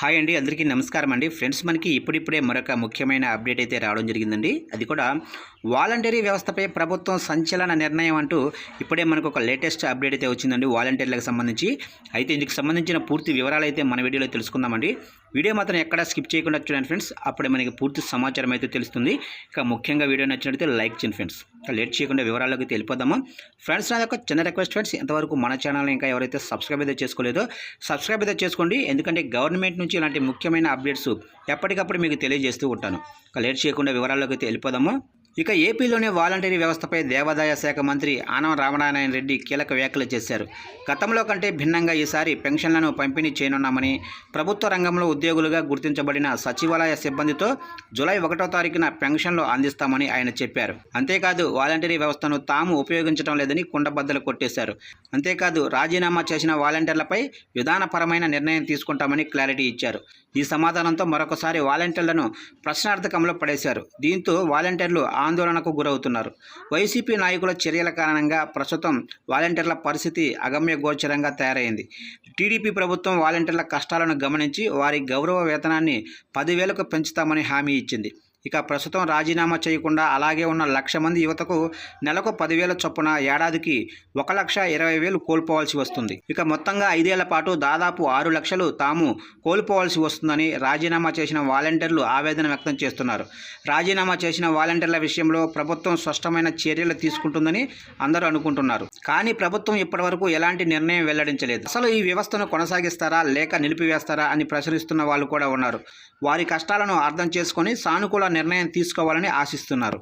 Hi అండి అందరికీ నమస్కారం అండి. ఫ్రెండ్స్ మనకి ఇప్పుడిప్పుడే మరొక ముఖ్యమైన అప్డేట్ అయితే రావడం జరిగిందండి. అది కూడా వాలంటరీ వ్యవస్థపై ప్రభుత్వం సంచలన నిర్ణయం అంటూ ఇప్పుడే మనకు ఒక లేటెస్ట్ అప్డేట్ అయితే వచ్చిందండి. వాలంటీర్లకు సంబంధించి. అయితే ఇందుకు సంబంధించిన పూర్తి వివరాలు అయితే మన వీడియోలో తెలుసుకుందామండి. వీడియో మాత్రం ఎక్కడ స్కిప్ చేయకుండా చూడండి ఫ్రెండ్స్. అప్పుడే మనకి పూర్తి సమాచారం అయితే తెలుస్తుంది. ఇక ముఖ్యంగా వీడియో నచ్చినట్లయితే లైక్ చేయండి ఫ్రెండ్స్. లేట్ చేయకుండా వివరాల్లోకి అయితే వెళ్ళిపోదాము. ఫ్రెండ్స్ నాది ఒక చిన్న రిక్వెస్ట్ ఫ్రెండ్స్ ఇంతవరకు మన ఛానల్ ఇంకా ఎవరైతే సబ్స్క్రైబ్ అయితే చేసుకోలేదో సబ్స్క్రైబ్ అయితే చేసుకోండి. ఎందుకంటే గవర్నమెంట్ నుంచి ఇలాంటి ముఖ్యమైన అప్డేట్స్ ఎప్పటికప్పుడు మీకు తెలియజేస్తూ ఉంటాను. ఇక లేట్ చేయకుండా వివరాల్లోకి అయితే వెళ్ళిపోదాము. ఇక ఏపీలోనే వాలంటరీ వ్యవస్థపై దేవాదాయ శాఖ మంత్రి ఆనం రామనారాయణ రెడ్డి కీలక వ్యాఖ్యలు చేశారు. గతంలో కంటే భిన్నంగా ఈసారి పెన్షన్లను పంపిణీ చేయనున్నామని ప్రభుత్వ రంగంలో ఉద్యోగులుగా గుర్తించబడిన సచివాలయ సిబ్బందితో జూలై ఒకటో తారీఖున పెన్షన్లు అందిస్తామని ఆయన చెప్పారు. అంతేకాదు వాలంటరీ వ్యవస్థను తాము ఉపయోగించడం లేదని కుండబద్దలు కొట్టేశారు. అంతేకాదు రాజీనామా చేసిన వాలంటీర్లపై విధానపరమైన నిర్ణయం తీసుకుంటామని క్లారిటీ ఇచ్చారు. ఈ సమాధానంతో మరొకసారి వాలంటీర్లను ప్రశ్నార్థకంలో పడేశారు. దీంతో వాలంటీర్లు ఆందోళనకు గురవుతున్నారు. వైసీపీ నాయకుల చర్యల కారణంగా ప్రస్తుతం వాలంటీర్ల పరిస్థితి అగమ్య గోచరంగా తయారైంది. టీడీపీ ప్రభుత్వం వాలంటీర్ల కష్టాలను గమనించి వారి గౌరవ వేతనాన్ని పదివేలకు పెంచుతామని హామీ ఇచ్చింది. ఇక ప్రస్తుతం రాజీనామా చేయకుండా అలాగే ఉన్న లక్ష మంది యువతకు నెలకు పదివేల చొప్పున ఏడాదికి ఒక లక్ష ఇరవై వేలు కోల్పోవాల్సి వస్తుంది. ఇక మొత్తంగా ఐదేళ్ళ పాటు దాదాపు ఆరు లక్షలు తాము కోల్పోవాల్సి వస్తుందని రాజీనామా చేసిన వాలంటీర్లు ఆవేదన వ్యక్తం చేస్తున్నారు. రాజీనామా చేసిన వాలంటీర్ల విషయంలో ప్రభుత్వం స్పష్టమైన చర్యలు తీసుకుంటుందని అందరూ అనుకుంటున్నారు. కానీ ప్రభుత్వం ఇప్పటివరకు ఎలాంటి నిర్ణయం వెల్లడించలేదు. అసలు ఈ వ్యవస్థను కొనసాగిస్తారా? లేక నిలిపివేస్తారా? అని ప్రశ్నిస్తున్న వాళ్ళు కూడా ఉన్నారు. వారి కష్టాలను అర్థం చేసుకొని సానుకూల నిర్ణయం తీసుకోవాలని ఆశిస్తున్నారు.